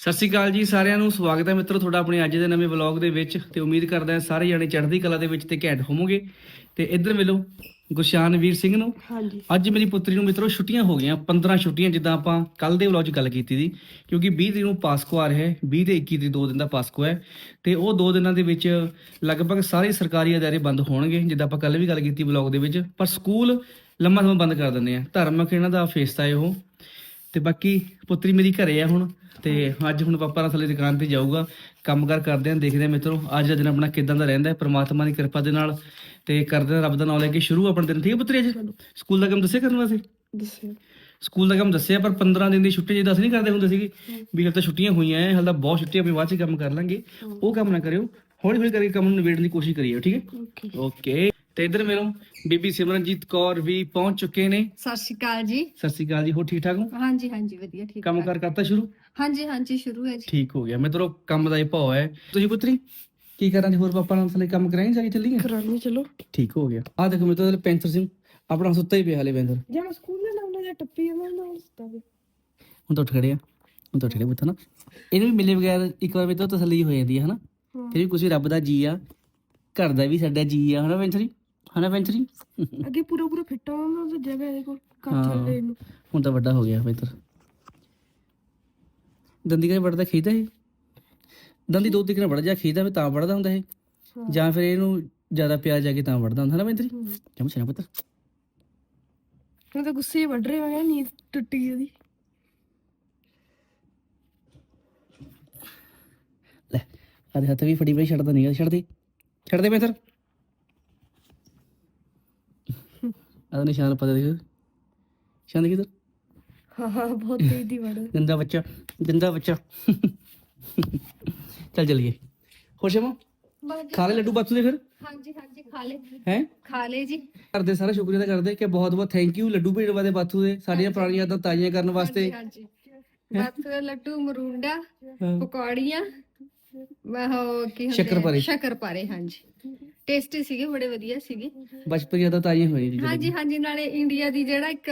ਸਤਿ ਸ਼੍ਰੀ ਅਕਾਲ ਜੀ ਸਾਰਿਆਂ ਨੂੰ ਸਵਾਗਤ ਹੈ ਮਿੱਤਰੋ ਤੁਹਾਡਾ ਆਪਣੇ ਅੱਜ ਦੇ ਨਵੇਂ ਵਲੌਗ ਦੇ ਵਿੱਚ ਤੇ ਉਮੀਦ ਕਰਦਾ ਹਾਂ ਸਾਰੇ ਜਾਣੇ ਚੜ੍ਹਦੀ ਕਲਾ ਦੇ ਵਿੱਚ ਤੇ ਘੈਂਟ ਹੋਵੋਗੇ। ਤੇ ਇੱਧਰ ਮਿਲੋ ਗੁਰਸ਼ਾਨ ਵੀਰ ਸਿੰਘ ਨੂੰ। ਹਾਂਜੀ। ਅੱਜ ਮੇਰੀ ਪੁੱਤਰੀ ਨੂੰ ਮਿੱਤਰੋ ਛੁੱਟੀਆਂ ਹੋ ਗਈਆਂ 15 ਛੁੱਟੀਆਂ ਜਿੱਦਾਂ ਆਪਾਂ ਕੱਲ ਦੇ ਵਲੌਗ 'ਚ ਗੱਲ ਕੀਤੀ ਸੀ ਕਿਉਂਕਿ 20 ਤਰੀਕ ਨੂੰ ਪਾਸਕੋ ਆ ਰਿਹਾ ਹੈ 20 ਤੇ 21 ਤਰੀਕ ਦੋ ਦਿਨ ਦਾ ਪਾਸਕੋ ਹੈ ਤੇ ਉਹ ਦੋ ਦਿਨਾਂ ਦੇ ਵਿੱਚ ਲਗਭਗ ਸਾਰੇ ਸਰਕਾਰੀ ਅਦਾਰੇ ਬੰਦ ਹੋਣਗੇ ਜਿੱਦਾਂ ਆਪਾਂ ਕੱਲ ਵੀ ਗੱਲ ਕੀਤੀ ਵਲੌਗ ਦੇ ਵਿੱਚ ਪਰ ਸਕੂਲ ਲੰਮਾ ਸਮਾਂ ਬੰਦ ਕਰ ਦਿੰਦੇ ਆ। ਧਾਰਮਿਕ ਇਹਨਾਂ ਦਾ ਫੇਸਤਾ ਹੈ ਉਹ। ਤੇ ਬਾਕੀ ਪੁੱਤਰੀ ਮੇਰੀ ਘਰੇ ਆ ਹੁਣ ਤੇ ਅੱਜ ਹੁਣ ਪਾਪਾ ਨਾਲ ਥੱਲੇ ਦੁਕਾਨ ਤੇ ਜਾਊਗਾ ਕੰਮਕਾਰ ਕਰਦੇ ਆਂ ਦੇਖਦੇ ਆਂ ਮਿੱਤਰੋ। ਅੱਜ ਦਾ ਦਿਨ ਆਪਣਾ ਕਿਦਾਂ ਦਾ ਰਹਿੰਦਾ ਹੈ ਪ੍ਰਮਾਤਮਾ ਦੀ ਕਿਰਪਾ ਦੇ ਨਾਲ ਤੇ ਕਰਦੇ ਆਂ ਰੱਬ ਦਾ ਨਾਮ ਲੈ ਕੇ ਸ਼ੁਰੂ ਆਪਣਾ ਦਿਨ ਠੀਕ ਹੈ ਪੁੱਤਰੀ ਅੱਜ? ਸਕੂਲ ਦਾ ਕੰਮ ਦੱਸਿਆ ਕਰਨ ਵਾਸਤੇ? ਦੱਸਿਓ ਸਕੂਲ ਦਾ ਕੰਮ ਦੱਸਿਆ ਪਰ 15 ਦਿਨ ਦੀ ਛੁੱਟੀ ਜਿੱਦਾਂ ਅਸੀਂ ਨਹੀਂ ਕਰਦੇ ਹੁੰਦੇ ਸੀਗੇ ਵੀ ਹਲ ਤਾਂ ਛੁੱਟੀਆਂ ਹੋਈਆਂ ਐ ਹਲ ਤਾਂ ਬਹੁਤ ਛੁੱਟੀਆਂ ਵੀ ਬਾਅਦ ਚ ਕੰਮ ਕਰ ਲਾਂਗੇ। ਉਹ ਕੰਮ ਨਾ ਕਰਿਓ ਹੌਲੀ ਹੌਲੀ ਕਰਕੇ ਕੰਮ ਨੂੰ ਨਿਬੇੜਨ ਦੀ ਕੋਸ਼ਿਸ਼ ਕਰਿਓ ਠੀਕ ਹੈ? ਓਕੇ। ਤੇ ਇਧਰ ਮੇਰੋਂ ਬੀਬੀ ਸਿਮਰਨਜੀਤ ਕੌਰ ਵੀ ਪਹੁੰਚ ਚੁੱਕੇ ਨੇ। ਸਤਿ ਸ਼੍ਰੀ ਅਕਾਲ ਜੀ। ਸਤਿ ਸ਼੍ਰੀ ਅਕਾਲ ਜੀ ਹੋ ਠੀਕ ਠਾਕ ਹੋ? ਹਾਂਜੀ ਹਾਂਜੀ ਵਧੀਆ ਠੀਕ ਕੰਮ ਕਾਰ ਕਰਤਾ ਸ਼ੁਰੂ? ਹਾਂਜੀ ਹਾਂਜੀ ਸ਼ੁਰੂ ਹੈ ਜੀ। ਠੀਕ ਹੋ ਗਿਆ। ਮੈਂ ਤਰੋ ਕੰਮ ਦਾ ਹੀ ਭਾਅ ਹੈ। ਤੁਸੀਂ ਪੁੱਤਰੀ ਕੀ ਕਰਾਂ ਜੀ ਹੋਰ ਪਾਪਾ ਨਾਲ ਥਲੇ ਕੰਮ ਕਰਾਈ ਜਾ ਕੇ ਚੱਲੀਏ? ਕਰਾਣੀ ਚਲੋ। ਠੀਕ ਹੋ ਗਿਆ। ਆ ਦੇਖੋ ਮੈਂ ਤਾਂ ਪੈਂਥਰ ਸਿੰਘ ਆਪਣਾ ਸੁੱਤਾ ਹੀ ਪਿਆ ਹਲੇ ਪੈਂਥਰ ਜੇ ਮੈਂ ਸਕੂਲ ਦੇ ਨਾਮ ਨਾਲ ਟੱਪੀ ਆ ਮੈਂ ਨਾਲ ਸੁੱਤਾ ਵੀ ਹੁਣ ਤਾਂ ਉੱਠ ਖੜਿਆ ਹੁਣ ਤਾਂ ਉੱਠ ਖੜਿਆ ਪੁੱਤ ਨਾ ਇਹਨੂੰ ਵੀ ਮਿਲੇ ਬਗੈਰ ਇੱਕ ਵਾਰ ਵੀ ਤਾਂ ਤਸੱਲੀ ਹੋ ਜਾਂਦੀ ਹੈ ਹਨਾ। ਤੇ ਵੀ ਕੁਛ ਰੱਬ ਦਾ ਜੀ ਆ। ਘਰ ਦਾ ਵੀ ਸਾਡਾ ਜੀ ਆ ਹਨਾ ਪੈਂਥਰੀ ਹਨਾ ਪੈਂਥਰੀ ਅੱਗੇ ਪੂਰਾ ਪੂਰਾ ਫਿੱਟ ਆਉਂਦਾ ਉਹ ਜਗ੍ਹਾ ਇਹਦੇ ਕੋਲ ਹਾਂ। ਚੱਲਦੇ ਨੂੰ ਹੁਣ ਤਾਂ ਵੱਡਾ ਹੋ ਗਿਆ ਪੈਂਥਰ ਦੰਦੀ ਕਦੇ ਵੱਡਦਾ ਖੇਦਾ ਇਹ? ਦੰਦੀ ਦੋ ਤਿੱਕਣਾ ਵੱਡ ਜਾ ਖੇਦਾ ਵੀ ਤਾਂ ਵੱਡਦਾ ਹੁੰਦਾ ਇਹ? ਹਾਂ। ਜਾਂ ਫਿਰ ਇਹਨੂੰ ਜ਼ਿਆਦਾ ਪਿਆਰ ਜਾ ਕੇ ਤਾਂ ਵੱਡਦਾ ਹੁੰਦਾ ਹਨਾ ਪੈਂਥਰੀ ਜਮ ਸਿਆ ਪੁੱਤ ਮੈਂ ਤਾਂ ਗੁੱਸੇ ਵੱਢ ਰਿਹਾ ਕਿਹਾ ਨੀਂਦ ਟੁੱਟ ਗਈ ਉਹਦੀ। ਲੈ ਆਦੇ ਹੱਥ ਵੀ ਫੜੀ ਪਈ ਛੱਡਦਾ ਨਹੀਂ ਛੱਡ ਦੇ। ਛੱਡ ਦੇ ਆਹ ਨਿਸ਼ਾਨ ਪਤਾ ਦੇਖ। ਨਿਸ਼ਾਨ ਦੇਖੀ ਹਾਂ ਹਾਂ ਬਹੁਤ ਤੇਜ਼ ਦੀ ਗੰਦਾ ਬੱਚਾ ਗੰਦਾ ਬੱਚਾ। ਚੱਲ ਚਲੀਏ। ਖੁਸ਼ ਹੈ ਮਾਂ? ਖਾ ਲੈ ਲੱਡੂ ਬਾਤੂ ਦੇ ਫਿਰ। ਹਾਂਜੀ ਹਾਂਜੀ ਖਾ ਲੈ। ਹੈ? ਖਾ ਲੈ ਜੀ। ਕਰਦੇ ਸਾਰਾ ਸ਼ੁਕਰੀਆ ਤਾਂ ਕਰਦੇ ਕਿ ਬਹੁਤ ਬਹੁਤ ਥੈਂਕ ਯੂ ਲੱਡੂ ਭੇਜਣ ਵਾਸਤੇ ਬਾਤੂ ਦੇ ਸਾਡੀਆਂ ਪੁਰਾਣੀਆਂ ਯਾਦਾਂ ਤਾਜ਼ੀਆਂ ਕਰਨ ਵਾਸਤੇ। ਹਾਂਜੀ ਬਾਤ ਲੱਡੂ ਮਰੂੰਡਾ। ਪਕੌੜੀਆਂ ਉਹ ਕੀ ਹੁੰਦੇ ਸ਼ੱਕਰਪਾਰੇ। ਸ਼ੱਕਰਪਾਰੇ ਹਾਂਜੀ। ਟੇਸਟੀ ਸੀਗੇ ਬੜੇ ਵਧੀਆ ਸੀਗੇ। ਬਚਪਨ ਦੀਆਂ ਯਾਦਾਂ ਤਾਜ਼ੀਆਂ ਹੋਈਆਂ ਜੀ ਹਾਂਜੀ ਹਾਂਜੀ ਨਾਲੇ ਇੰਡੀਆ ਦੀ ਜਿਹੜਾ ਇੱਕ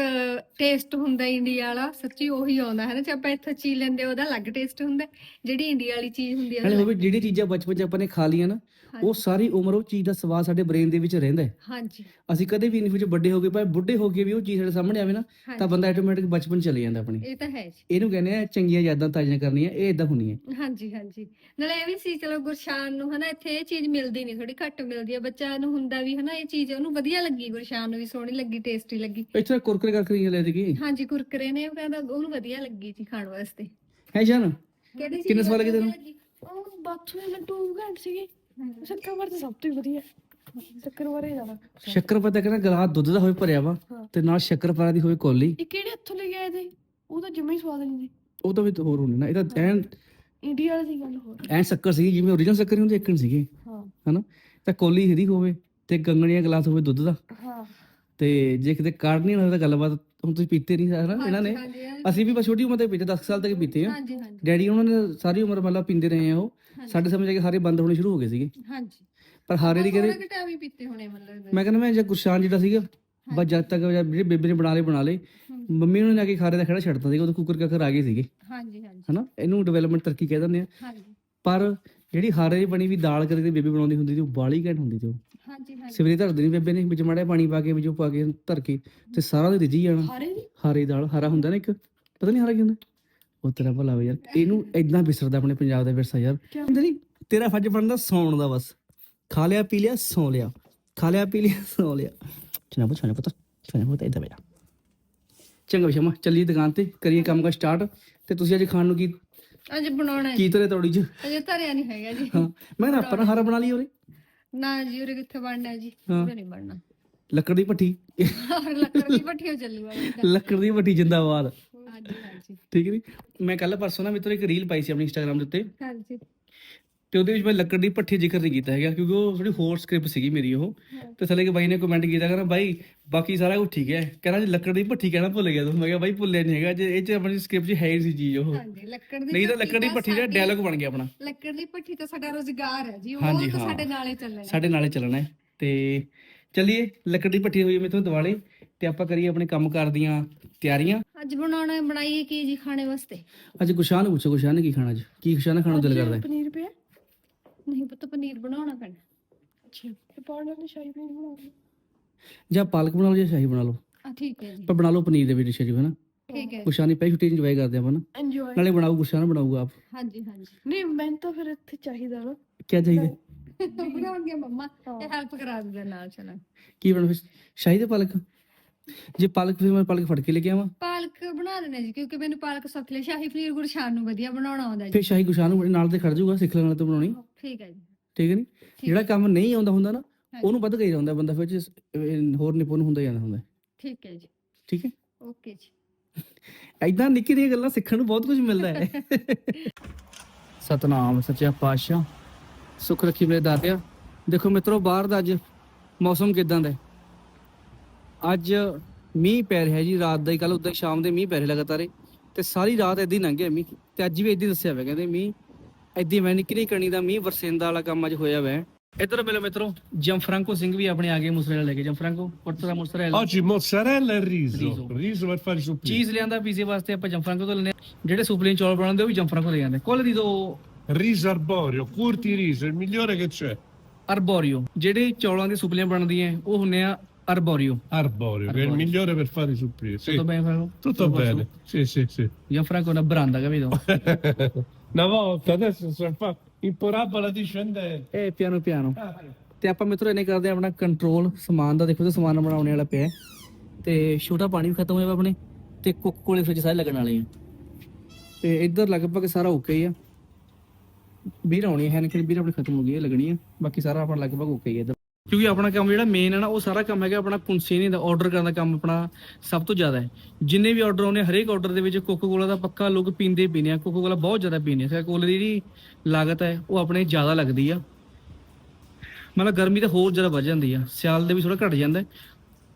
ਟੇਸਟ ਹੁੰਦਾ ਇੰਡੀਆ ਵਾਲਾ ਸੱਚੀ ਉਹੀ ਆਉਂਦਾ ਹੈ ਨਾ ਜੇ ਆਪਾਂ ਇੱਥੋਂ ਚੀਜ਼ ਲੈਂਦੇ ਉਹਦਾ ਅਲੱਗ ਟੇਸਟ ਹੁੰਦਾ ਜਿਹੜੀ ਇੰਡੀਆ ਵਾਲੀ ਚੀਜ਼ ਹੁੰਦੀ ਹੈ ਨਾਲੇ ਜਿਹੜੀ ਚੀਜ਼ਾਂ ਬਚਪਨ 'ਚ ਆਪਾਂ ਨੇ ਖਾ ਲੀਆਂ ਨਾ ਉਹ ਸਾਰੀ ਉਮਰ ਉਹ ਚੀਜ਼ ਦਾ ਸਵਾਦ ਸਾਡੇ ਬ੍ਰੇਨ ਦੇ ਵਿੱਚ ਰਹਿੰਦਾ ਹੈ। ਹਾਂਜੀ। ਅਸੀਂ ਕਦੇ ਵੀ ਨਹੀਂ ਵਿੱਚ ਵੱਡੇ ਹੋ ਗਏ ਪਰ ਬੁੱਢੇ ਹੋ ਕੇ ਵੀ ਉਹ ਚੀਜ਼ ਸਾਡੇ ਸਾਹਮਣੇ ਆਵੇ ਨਾ ਤਾਂ ਬੰਦਾ ਆਟੋਮੈਟਿਕ ਬਚਪਨ ਚਲੇ ਜਾਂਦਾ ਆਪਣੀ। ਇਹ ਤਾਂ ਹੈ ਜੀ। ਇਹਨੂੰ ਕਹਿੰਦੇ ਆ ਚੰਗੀਆਂ ਯਾਦਾਂ ਤਾਜ਼ੀਆਂ ਕਰਨੀਆਂ ਇਹ ਇਦਾਂ ਹੁੰਦੀਆਂ। ਹਾਂਜੀ ਹਾਂਜੀ। ਨਾਲੇ ਇਹ ਵੀ ਸੀ ਚਲੋ ਗੁਰਸ਼ਾਨ ਨੂੰ ਹਨਾ ਇੱਥੇ ਇਹ ਚੀਜ਼ ਮਿਲਦੀ ਨਹੀਂ ਥੋੜੀ ਘੱਟ ਮਿਲਦੀ ਹੈ ਬੱਚਾ ਨੂੰ ਹੁੰਦਾ ਵੀ ਹਨਾ ਇਹ ਚੀਜ਼ ਉਹਨੂੰ ਵਧੀਆ ਲੱਗੀ ਗੁਰਸ਼ਾਨ ਨੂੰ ਵੀ ਸੋਹਣੀ ਲੱਗੀ ਟੇਸਟੀ ਲੱਗੀ। ਇੱਥੇ ਕੁਰਕਰੇ ਕਰਕੇ ਲੈ ਦੇਗੀ ਹਾਂਜੀ ਕੁਰਕਰੇ ਨੇ ਉਹ ਕਹਿੰਦਾ ਉਹਨੂੰ ਵਧੀਆ ਲੱਗੀ ਜੀ ਖਾਣ ਵਾਸਤੇ। ਹੈ ਜਾਨ ਕਿਹੜੀ ਕਿੰਨੇ ਸਵਾਲ ਤੈਨੂੰ? ਉਹ ਬਾਥੂ ਦੇ ਲੱਡੂ ਘੰਟ ਸੀਗੇ। ਸ਼ੱਕਰਵਾਰ ਤਾਂ ਸਭ ਤੋਂ ਹੀ ਵਧੀਆ। ਸ਼ੱਕਰਵਾਰੇ ਜ਼ਿਆਦਾ ਸ਼ੱਕਰ ਪਤਾ ਕਹਿੰਦਾ ਗਲਾਸ ਦੁੱਧ ਦਾ ਹੋਵੇ ਭਰਿਆ ਵਾ ਹਾਂ। ਤੇ ਨਾਲ ਸ਼ੱਕਰ ਪਾਰਾ ਦੀ ਹੋਵੇ ਕੋਲੀ। ਇਹ ਕਿਹੜੇ ਹੱਥੋਂ ਲੈ ਕੇ ਆਏ ਤੇ ਉਹ ਤਾਂ ਜਮਾ ਹੀ ਸਵਾਦ ਨਹੀਂ ਸੀ। ਉਹ ਤਾਂ ਵੀ ਹੋਰ ਹੋਣੀ ਨਾ ਇਹ ਤਾਂ ਐਨ ਇੰਡੀਆ ਵਾਲੀ ਦੀ ਗੱਲ ਹੋਰ। ਐਨ ਸ਼ੱਕਰ ਸੀ ਜਿਵੇਂ ਓਰੀਜਨਲ ਸ਼ੱਕਰ ਹੀ ਹੁੰਦੇ ਇੱਕਣ ਸੀਗੇ। ਹਾਂ। ਹਨਾ? ਤਾਂ ਕੋਲੀ ਇਹਦੀ ਹੋਵੇ ਤੇ ਗੰਗਣੀਆਂ ਗਲਾਸ ਹੋਵੇ ਦੁੱਧ ਦਾ। ਹਾਂ। ਤੇ ਜੇ ਕਿਤੇ ਕਾਰਡ ਨਹੀਂ ਹੋਣਾ ਤਾਂ ਗੱਲਬਾਤ ਹੁਣ ਤੁਸੀਂ ਪੀਤੇ ਨਹੀਂ ਹਨਾ ਇਹਨਾਂ ਨੇ। ਅਸੀਂ ਵੀ ਬਸ ਛੋਟੀ ਉਮਰ ਤੇ ਪੀਤੇ 10 ਸਾਲ ਤੱਕ ਪੀਤੇ ਆ। ਹਾਂਜੀ ਹਾਂਜੀ। ਡੈਡੀ ਉਹਨਾਂ ਨੇ ਸਾਰੀ ਉਮਰ ਮਤਲਬ ਪੀਂਦੇ ਰਹੇ ਆ ਉਹ। ਸਾਡੇ ਸਮੇਂ ਜਾ ਕੇ ਸਾਰੇ ਬੰਦ ਹੋਣੇ ਸ਼ੁਰੂ ਹੋ ਗਏ ਸੀਗੇ। ਹਾਂਜੀ। ਪਰ ਹਾਰੇ ਦੀ ਕਹਿੰਦੇ ਘਟਾ ਵੀ ਪੀਤੇ ਹੋਣੇ ਮਤਲਬ? ਮੈਂ ਕਹਿੰਦਾ ਮੈਂ ਜੇ ਗੁਰਸ਼ਾਨ ਜਿਹੜਾ ਸੀਗਾ ਬਸ ਜਦ ਤੱਕ ਜਿਹੜੇ ਬੇਬੇ ਨੇ ਬਣਾ ਲਏ ਬਣਾ ਲਏ। ਮੰਮੀ ਨੂੰ ਜਾ ਕੇ ਖਾਰੇ ਦਾ ਖੜਾ ਛੱਡਤਾ ਸੀਗਾ ਉਹਦੇ ਕੁੱਕਰ ਕੱਕਰ ਆ ਗਏ ਸੀਗੇ। ਹਾਂਜੀ ਹਾਂਜੀ। ਹਨਾ? ਇਹਨੂੰ ਡਿਵੈਲਪਮੈਂਟ ਤਰੱਕੀ ਕਹਿ ਦਿੰਦੇ ਆ। ਹਾਂਜੀ। ਪਰ ਜਿਹੜੀ ਹਾਰੇ ਦੀ ਬਣੀ ਵੀ ਦਾਲ ਕਰਕੇ ਬੇਬੇ ਬਣਾਉਂਦੀ ਹੁੰਦੀ ਸੀ ਉਹ ਬਾਲੀ ਘੈਂਟ ਹੁੰਦੀ ਸੀ ਉਹ। ਹਾਂਜੀ ਹਾਂਜੀ। ਸਵੇਰੇ ਧਰਦੇ ਨਹੀਂ ਬੇਬੇ ਨੇ ਵਿੱਚ ਮਾੜਾ ਪਾਣੀ ਪਾ ਕੇ ਵਿੱਚੋਂ ਪਾ ਕੇ ਧਰ ਕੇ ਤੇ ਸਾਰਾ ਦਿਨ ਰਿੱਝੀ ਜਾਣਾ। ਹਾਰੇ ਦੀ? ਹਾਰੇ ਦੀ ਦਾਲ ਹਰਾ ਹੁੰਦਾ ਨਾ ਇੱਕ। ਪਤਾ ਨਹੀਂ ਹਰਾ ਕੀ ਹੁੰਦਾ। ਉਹ ਤੇਰਾ ਭਲਾ ਵੇ ਯਾਰ। ਇਹਨੂੰ ਇਦਾਂ ਵਿਸਰਦਾ ਆਪਣੇ ਪੰਜਾਬ ਦਾ ਵਿਰਸਾ ਯਾਰ। ਕਹਿੰਦੇ ਨਹੀਂ ਤੇਰਾ ਫੱਜ ਬਣਦਾ ਸੌਣ ਦਾ ਬਸ। ਖਾ ਲਿਆ ਪੀ ਲਿਆ ਸੌ ਲਿਆ। ਖਾ ਲਿਆ ਪੀ ਲਿਆ ਸੌ ਲਿਆ। ਚਨਾ ਪੁੱਤ ਚਨਾ ਪੁੱਤ ਚਨਾ ਪੁੱਤ ਇਦਾਂ ਬੈਠਾ ਚੰਗਾ ਵਿਸ਼ਮਾ ਚੱਲੀਏ ਦੁਕਾਨ ਤੇ ਕਰੀਏ ਕੰਮ ਦਾ ਸਟਾਰਟ। ਤੇ ਤੁਸੀਂ ਅੱਜ ਖਾਣ ਨੂੰ ਕੀ ਅੱਜ ਬਣਾਉਣਾ ਹੈ ਕੀ ਤਰੇ ਤੌੜੀ ਚ? ਅਜੇ ਧਰਿਆ ਨਹੀਂ ਹੈਗਾ ਜੀ। ਹਾਂ ਮੈਂ ਨਾ ਆਪਾਂ ਹਰਾ ਬਣਾ ਲਈ ਉਰੇ। ਨਾ ਜੀ ਉਰੇ ਕਿੱਥੇ ਬਣਨਾ ਹੈ। ਜੀ। ਉਰੇ ਨਹੀਂ ਬਣਨਾ। ਲੱਕੜ ਦੀ ਭੱਠੀ। ਲੱਕੜ ਦੀ ਭੱਠੀ ਚੱਲੂਗਾ ਜੀ ਤਾਂ। ਲੱਕੜ ਦੀ ਭੱਠੀ ਜਿੰਦਾਬਾਦ। ਹਾਂਜੀ ਹਾਂਜੀ। ਠੀਕ ਹੈ ਜੀ। ਮੈਂ ਕੱਲ ਪਰਸੋਂ ਨਾ ਮਿੱਤਰ ਇੱਕ ਰੀਲ ਪਾਈ ਸੀ ਆਪਣੀ ਇੰਸਟਾਗ੍ਰam ਦੇ ਉੱਤੇ। ਹਾਂਜੀ। ਤੇ ਉਹਦੇ ਵਿੱਚ ਮੈਂ ਲੱਕੜ ਦੀ ਭੱਠੀ ਜ਼ਿਕਰ ਨਹੀਂ ਕੀਤਾ ਹੈਗਾ ਕਿਉਂਕਿ ਉਹ ਥੋੜੀ ਹੋਰ ਸਕ੍ਰਿਪਟ ਸੀਗੀ ਮੇਰੀ ਉਹ। ਤੇ ਥੱਲੇ ਇੱਕ ਬਾਈ ਨੇ ਕਮੈਂਟ ਕੀਤਾ ਕਹਿੰਦਾ ਬਾਈ ਬਾਕੀ ਸਾਰਾ ਕੁਝ ਠੀਕ ਹੈ। ਕਹਿੰਦਾ ਜੀ ਲੱਕੜ ਦੀ ਭੱਠੀ ਕਹਿਣਾ ਭੁੱਲ ਗਿਆ ਤੂੰ। ਮੈਂ ਕਿਹਾ ਬਾਈ ਭੁੱਲਿਆ ਨਹੀਂ ਹੈਗਾ ਜੇ ਇਹ ਚ ਆਪਣੀ ਸਕ੍ਰਿਪਟ 'ਚ ਹੈ ਹੀ ਸੀ ਚੀਜ਼ ਉਹ। ਹਾਂਜੀ ਲੱਕੜ ਦੀ ਨਹੀਂ ਤਾਂ ਲੱਕੜ ਦੀ ਭੱਠੀ ਦਾ ਡਾਇਲੌਗ ਬਣ ਗਿਆ ਆਪਣਾ। ਲੱਕੜ ਦੀ ਭੱਠੀ ਤਾਂ ਸਾਡਾ ਰੋਜ਼ਗਾਰ ਹੈ ਜੀ ਉਹ ਤਾਂ। ਸਾਡੇ ਨਾਲੇ ਚੱਲਣਾ ਸਾਡੇ ਨਾਲੇ ਚੱਲਣਾ ਹੈ। ਤੇ ਚੱਲੀਏ ਲੱਕੜ ਦੀ ਭੱਠੀ ਹੋਈ ਮੇਰੇ ਤੋਂ ਦਿਵਾਲੇ। ਤੇ ਆਪਾਂ ਕਰੀਏ ਆਪਣੇ ਕੰਮ ਕਾਰ ਦੀਆਂ ਤਿਆਰੀਆਂ। ਅੱਜ ਬਣਾਉਣਾ ਬਣਾਈਏ ਕੀ ਜੀ ਖਾਣੇ ਵਾਸਤੇ? ਅੱਜ ਗੁਸ਼ਾਨ ਨੂੰ ਪੁੱਛੋ ਗੁਸ਼ਾਨ ਨੇ ਕੀ ਖਾਣਾ ਅੱਜ? ਕੀ ਗੁਸ਼ਾਨ ਨੇ ਖਾਣ ਨੂੰ ਦਿਲ ਕਰਦਾ ਹੈ? ਪਨੀਰ ਪਿਆ। ਨਹੀਂ ਪਤਾ ਪਨੀਰ ਬਣਾਉਣਾ ਪੈਣਾ। ਅੱਛਾ ਤੇ ਪਾਉਣ ਵਾਲੀ ਸ਼ਾਹੀ ਪਨੀਰ ਬਣਾ ਲਓ। ਜਾਂ ਪਾਲਕ ਬਣਾ ਲਓ ਜਾਂ ਸ਼ਾਹੀ ਬਣਾ ਲਓ। ਆ ਠੀਕ ਹੈ ਜੀ। ਪਰ ਬਣਾ ਲਓ ਪਨੀਰ ਦੇ ਵਿੱਚ ਡਿਸ਼ ਜੀ ਹਨਾ? ਠੀਕ ਹੈ ਗੁਸ਼ਾਨ ਦੀ ਪਹਿਲੀ ਛੁੱਟੀ ਇੰਜੋਏ ਕਰਦੇ ਆਪਾਂ ਨਾ ਇੰਜੋਏ ਨਾਲੇ ਬਣਾਓ ਗੁਸ਼ਾਨ ਬਣਾਊਗਾ ਆਪ। ਹਾਂਜੀ ਹਾਂਜੀ। ਨਹੀਂ ਮੈਂ ਤਾਂ ਫਿਰ ਇੱਥੇ ਚਾਹੀਦਾ ਨਾ। ਕੀ ਚਾਹੀਦਾ? ਬਣਾਉਣਗੇ ਮੰਮਾ ਇਹ ਹੈਲਪ ਕਰਾ ਦਿੰਦੇ ਨਾਲ ਚਲਾਂ। ਕੀ ਬਣਾ ਫਿਰ? ਸ਼ਾਹੀ ਤੇ ਪਾਲਕ? ਜੇ ਪਾਲਕ ਫਿਰ ਮੈਂ ਪਾਲਕ ਫੜ ਕੇ ਲੈ ਕੇ ਆਵਾਂ? ਪਾਲਕ ਬਣਾ ਦੇਣਾ ਜੀ ਕਿਉਂਕਿ ਮੈਨੂੰ ਪਾਲਕ ਸੌਖੀ ਸ਼ਾਹੀ ਪਨੀਰ ਗੁਰਸ਼ਾਨ ਨੂੰ ਵਧੀਆ ਬਣਾਉਣਾ ਆਉਂਦਾ ਜੀ। ਫਿਰ ਸ਼ਾਹੀ ਗੁਸ਼ਾਨ ਨੂੰ ਨਾਲ ਤੇ ਖੜ ਜਾਊਗਾ ਸਿੱਖ ਲੈਣਾ ਤੇ ਬਣਾਉਣੀ। ਠੀਕ ਹੈ ਜੀ। ਠੀਕ ਹੈ ਨਹੀਂ ਜਿਹੜਾ ਕੰਮ ਨਹੀਂ ਆਉਂਦਾ ਹੁੰਦਾ ਨਾ ਉਹਨੂੰ ਵੱਧ ਗਈ ਜਾਂਦਾ ਬੰਦਾ ਫਿਰ ਚ ਹੋਰ ਨਿਪੁੰਨ ਹੁੰਦਾ ਜਾਂਦਾ ਹੁੰਦਾ। ਠੀਕ ਹੈ ਜੀ। ਠੀਕ ਹੈ? ਓਕੇ ਜੀ। ਐਦਾਂ ਨਿੱਕੀ ਨਿੱਕੀ ਗੱਲਾਂ ਸਿੱਖਣ ਨੂੰ ਬਹੁਤ ਕੁਝ ਮਿਲਦਾ ਹੈ। ਸਤਨਾਮ ਸੱਚਾ ਪਾਤਸ਼ਾਹ। ਸੁਖ ਰੱਖੀ ਮੇਰੇ ਦਾਤਿਆ ਦੇਖੋ ਮਿੱਤਰੋ ਬਾਹਰ ਦਾ ਅੱਜ ਮੌਸਮ ਕਿਦਾਂ ਦਾ ਹੈ? ਅੱਜ ਮੀਂਹ ਪੈ ਰਿਹਾ ਜੀ ਰਾਤ ਦਾ ਹੀ ਕੱਲ ਉਦੋਂ ਸ਼ਾਮ ਦੇ ਮੀਂਹ ਪੈ ਰਹੇ ਲਗਾਤਾਰ ਤੇ ਸਾਰੀ ਰਾਤ ਏਦਾਂ ਹੀ ਲੰਘ ਗਿਆ ਮੀਂਹ ਤੇ ਅੱਜ ਵੀ ਹੀ ਦੱਸਿਆ ਹੋਇਆ ਕਹਿੰਦੇ ਮੀਂਹ ਏਦਾਂ ਮੈਂ ਨਿੱਕੀ ਨਿੱਕੀ ਕਣੀ ਦਾ ਮੀਂਹ ਵਰਸੇਂਦਾ ਵਾਲਾ ਕੰਮ ਅੱਜ ਹੋਇਆ ਹੈ ਇੱਧਰ ਮਿਲੋ ਮਿੱਤਰੋ ਜੰਫਰਾਂਕੋ ਸਿੰਘ ਵੀ ਆਪਣੇ ਆ ਗਏ ਮੁਸਰੇਲਾ ਲੈ ਕੇ ਜੰਫਰਾਂਕੋ ਪੁਰਤਰਾ ਮੁਸਰੇਲਾ riso. Riso. Riso, per fare i suppli. ਚੀਜ਼ ਲਿਆਂਦਾ ਪੀਜ਼ੇ ਵਾਸਤੇ ਆਪਾਂ ਜੰਫਰਾਂਕੋ ਤੋਂ ਹਾਂ। ਜਿਹੜੇ ਸੁਪਲੀਨ ਚੌਲ ਬਣਾਉਂਦੇ ਉਹ ਵੀ ਜੰਫਰਾਂਕੋ ਲੈ ਜਾਂਦੇ ਕੋਲ ਦੀ ਦੋ Riso arborio, curti riso, il migliore che c'è. ਜਿਹੜੇ ਚੌਲਾਂ ਦੀ ਸੁਪਲੀਆਂ ਬਣਦੀਆਂ ਉਹ ਹੁੰਨੇ ਆ ਅਰਬੋਰੀਓ Arborio, che è il migliore per fare i suppli. Sì. ਤੋਂ ਬੈਂ ਫਰੋ Tutto bene. Sì, sì, sì. Gianfranco ਨਾ ਬਰਾਂਦਾ capito Una volta, adesso si fa in parabola discendente. ਇਹ ਪਿਆਨੋ ਪਿਆਨੋ ਤੇ ਆਪਾਂ ਮਿੱਤਰੋ ਇਹਨੇ ਕਰਦੇ ਆ ਆਪਣਾ ਕੰਟਰੋਲ ਸਮਾਨ ਦਾ ਦੇਖੋ ਤੇ ਸਮਾਨ ਬਣਾਉਣੇ ਵਾਲਾ ਪਿਆ ਹੈ। ਤੇ ਛੋਟਾ ਪਾਣੀ ਵੀ ਖਤਮ ਹੋਇਆ ਵਾ ਆਪਣੇ ਤੇ ਕੋਕੋ ਕੋਲੇ ਫ੍ਰਿਜ ਸਾਰੇ ਲੱਗਣ ਵਾਲੇ ਆ ਤੇ ਇੱਧਰ ਲਗਭਗ ਸਾਰਾ ਓਕੇ ਹੀ ਆ ਵੀਰ ਆਉਣੀ ਹੈ ਕਿ ਵੀਰ ਆਪਣੀ ਖਤਮ ਹੋ ਗਈ ਹੈ ਲੱਗਣੀ ਹੈ ਬਾਕੀ ਸਾਰਾ ਆਪਣਾ ਲਗਭਗ ਓਕੇ ਹੀ ਹੈ ਇੱਧਰ ਕਿਉਂਕਿ ਆਪਣਾ ਕੰਮ ਜਿਹੜਾ ਮੇਨ ਹੈ ਨਾ ਉਹ ਸਾਰਾ ਕੰਮ ਹੈਗਾ ਆਪਣਾ ਕੁਨਸੀਨੀ ਦਾ ਆਰਡਰ ਕਰਨ ਦਾ ਕੰਮ ਆਪਣਾ ਸਭ ਤੋਂ ਜ਼ਿਆਦਾ ਹੈ। ਜਿੰਨੇ ਵੀ ਆਰਡਰ ਆਉਂਦੇ ਆ, ਹਰੇਕ ਆਰਡਰ ਦੇ ਵਿੱਚ ਕੋਕੋ ਕੋਲਾ ਦਾ ਪੱਕਾ ਲੋਕ ਪੀਂਦੇ ਹੀ ਪੀਂਦੇ ਆ। ਕੋਕੋ ਕੋਲਾ ਬਹੁਤ ਜ਼ਿਆਦਾ ਪੀਂਦੇ ਆ। ਕੋਲੇ ਦੀ ਜਿਹੜੀ ਲਾਗਤ ਹੈ ਉਹ ਆਪਣੇ ਜ਼ਿਆਦਾ ਲੱਗਦੀ ਆ। ਮਤਲਬ ਗਰਮੀ ਤਾਂ ਹੋਰ ਜ਼ਿਆਦਾ ਵੱਧ ਜਾਂਦੀ ਆ। ਸਿਆਲ ਦੇ ਵੀ ਥੋੜਾ ਘਟ ਜਾਂਦਾ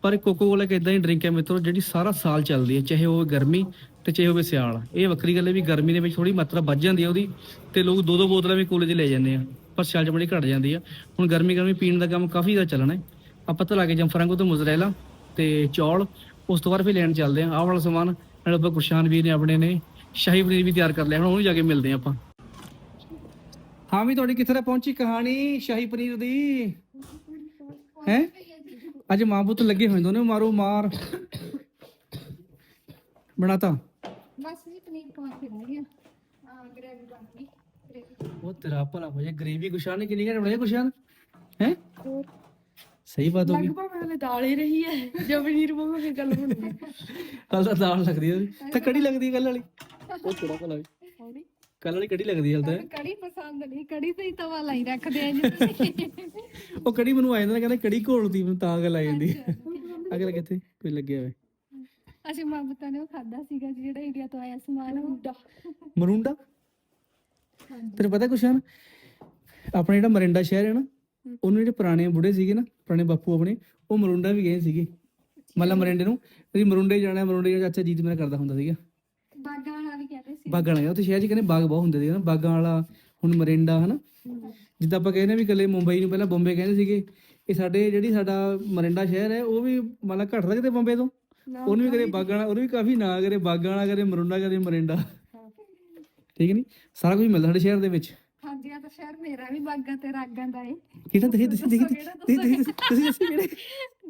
ਪਰ ਕੋਕੋ ਕੋਲਾ ਇੱਕ ਇਦਾਂ ਹੀ ਡਰਿੰਕ ਹੈ ਮਿੱਤਰੋ ਜਿਹੜੀ ਸਾਰਾ ਸਾਲ ਚੱਲਦੀ ਹੈ ਚਾਹੇ ਉਹ ਗਰਮੀ ਤੇ ਚਾਹੇ ਹੋਵੇ ਸਿਆਲ। ਇਹ ਵੱਖਰੀ ਗੱਲ ਹੈ ਵੀ ਗਰਮੀ ਦੇ ਵਿੱਚ ਥੋੜੀ ਮਾਤਰਾ ਵੱਧ ਜਾਂਦੀ ਹੈ ਉਹਦੀ ਤੇ ਲੋਕ ਦੋ ਦੋ ਬੋਤਲਾਂ ਵੀ ਕੋਲੇ 'ਚ ਲੈ ਜਾਂਦੇ ਆ। ਪਰ ਸਿਆਲ 'ਚ ਬੜੀ ਘਟ ਜਾਂਦੀ ਆ। ਹੁਣ ਗਰਮੀ ਗਰਮੀ ਪੀਣ ਦਾ ਕੰਮ ਕਾਫੀ ਜ਼ਿਆਦਾ ਚੱਲਣਾ ਹੈ। ਆਪਾਂ ਤਾਂ ਲਾ ਜੰਫਰਾਂਗੋ ਤੋਂ ਮੁਜ਼ਰੇਲਾ ਤੇ ਚੌਲ, ਉਸ ਤੋਂ ਬਾਅਦ ਫਿਰ ਲੈਣ ਚੱਲਦੇ ਆ ਆਹ ਵਾਲਾ ਸਮਾਨ ਨਾਲ ਆਪਾਂ ਗੁਰਸ਼ਾਨ ਵੀਰ ਨੇ, ਆਪਣੇ ਨੇ, ਸ਼ਾਹੀ ਪਨੀਰ ਵੀ ਤਿਆਰ ਕਰ ਲਿਆ। ਹੁਣ ਉਹਨੂੰ ਜਾ ਕੇ ਮਿਲਦੇ ਆ ਆਪਾਂ। ਹਾਂ ਵੀ ਤੁਹਾਡੀ ਕਿੱਥੇ ਤੱਕ ਪਹੁੰਚੀ ਕਹਾਣੀ ਸ਼ਾਹੀ ਪਨੀਰ ਦੀ? ਹੈ? ਅੱਜ ਮਾਂ ਪੁੱਤ ਲੱਗੇ ਹੋਏ ਦੋਨੇ ਮਾਰੋ ਮਾਰ। ਬਣਾਤਾ? ਬਸ ਜੀ, ਪਨੀਰ ਪਾ ਗਿਆ। ਆ ਗ੍ਰੇਵੀ ਬਣ ਗਈ। ਉਹ ਤੇਰਾ ਭਲਾ ਹੋ ਜਾ ਗਰੇਵੀ ਗੁਸ਼ਾਨ ਨੇ ਕਿੰਨੀ ਘੰਟੇ ਬਣਾਈ ਗੁਸ਼ਾਨ ਹੈ? ਹੋਰ। ਸਹੀ ਬਾਤ ਹੋ ਗਈ। ਲਗਭਗ ਹਲੇ ਦਾਲ ਹੀ ਰਹੀ ਹੈ ਜੋ ਪਨੀਰ ਬੋਲੋ ਫਿਰ ਗੱਲ ਬਣੂਗੀ ਕੱਲ ਤਾਂ ਦਾਲ ਲੱਗਦੀ ਹੈ। ਤੇ ਕੜੀ ਲੱਗਦੀ ਹੈ ਕੱਲ ਵਾਲੀ। ਉਹ ਤੇਰਾ ਭਲਾ ਹੌਲੀ ਕੱਲ ਵਾਲੀ ਕੜੀ ਲੱਗਦੀ ਹੈ ਹਲ ਤਾਂ। ਕੜੀ ਪਸੰਦ ਨਹੀਂ ਕੜੀ ਤੇ ਹੀ ਤਵਾ ਲਾਈ ਰੱਖਦੇ ਆ ਜੀ ਉਹ ਕੜੀ ਮੈਨੂੰ ਆ ਜਾਂਦਾ ਕਹਿੰਦਾ ਕੜੀ ਘੋਲਦੀ ਮੈਨੂੰ ਤਾਂ ਗੱਲ ਆ ਜਾਂਦੀ। ਅਗਰ ਕਿੱਥੇ? ਕੋਈ ਲੱਗਿਆ ਹੋਵੇ। ਅਸੀਂ ਮਾਮਤਾ ਨੇ ਉਹ ਖਾਦਾ ਸੀਗਾ ਜਿਹੜਾ ਇੰਡੀਆ ਤੋਂ ਆਇਆ ਸਮਾਨ ਮਰੁੰਡਾ? ਤੈਨੂੰ ਪਤਾ ਕੁਛ ਹਨ ਆਪਣਾ ਜਿਹੜਾ ਮਰਿੰਡਾ ਸ਼ਹਿਰ ਹੈ ਨਾ ਉਹਨੂੰ ਜਿਹੜੇ ਪੁਰਾਣੇ ਬੁੜੇ ਸੀਗੇ ਨਾ ਪੁਰਾਣੇ ਬਾਪੂ ਆਪਣੇ ਉਹ ਮਰੁੰਡਾ ਵੀ ਗਏ ਸੀਗੇ। ਮਤਲਬ ਮਰਿੰਡੇ ਨੂੰ। ਵੀ ਮਰੁੰਡੇ ਜਾਣਾ ਮਰੁੰਡੇ ਜਾਣਾ, ਚਾਚਾ ਜੀਤ ਮੇਰਾ ਕਰਦਾ ਹੁੰਦਾ ਸੀਗਾ। ਬਾਗਾਂ ਵਾਲਾ ਵੀ ਕਹਿੰਦੇ ਸੀ। ਬਾਗਾਂ ਵਾਲਾ। ਉੱਥੇ ਸ਼ਹਿਰ 'ਚ ਕਹਿੰਦੇ ਬਾਗ ਬਹੁਤ ਹੁੰਦੇ ਸੀਗੇ ਨਾ। ਬਾਗਾਂ ਵਾਲਾ ਹੁਣ ਮਰਿੰਡਾ ਹਨਾ? ਜਿੱਦਾਂ ਆਪਾਂ ਕਹਿੰਦੇ ਵੀ ਕੱਲੇ ਮੁੰਬਈ ਨੂੰ ਪਹਿਲਾਂ ਬੰਬੇ ਕਹਿੰਦੇ ਸੀਗੇ। ਇਹ ਸਾਡੇ ਜਿਹੜੀ ਸਾਡਾ ਮਰਿੰਡਾ ਸ਼ਹਿਰ ਹੈ ਉਹ ਵੀ ਮਤਲਬ ਘੱਟ ਸਕਦੇ ਬੰਬੇ ਤੋਂ। ਉਹਨੂੰ ਵੀ ਕਦੇ ਬਾਗਾਂ ਵਾਲਾ ਉਹਨੂੰ ਵੀ ਕਾਫੀ ਨਾਂ ਕਰੇ ਬਾਗਾਂ ਵਾਲਾ ਕਰੇ ਮਰੁੰਡਾ ਕਰੇ ਮਰਿੰਡਾ। ਠੀਕ ਨਹੀਂ ਸਾਰਾ ਕੁਝ ਮਿਲਦਾ ਸਾਡੇ ਸ਼ਹਿਰ ਦੇ ਵਿੱਚ। ਹਾਂਜੀ ਆ ਤਾਂ ਸ਼ਹਿਰ ਮੇਰਾ ਵੀ ਬਾਗਾਂ ਤੇ ਰਾਗਾਂ ਦਾ ਏ। ਕਿਹੜਾ ਤੁਸੀਂ ਤੁਸੀਂ ਤੁਸੀਂ ਕਿਹੜਾ ਤੁਸੀਂ ਤੁਸੀਂ ਤੁਸੀਂ ਦੱਸੋ ਕਿਹੜੇ?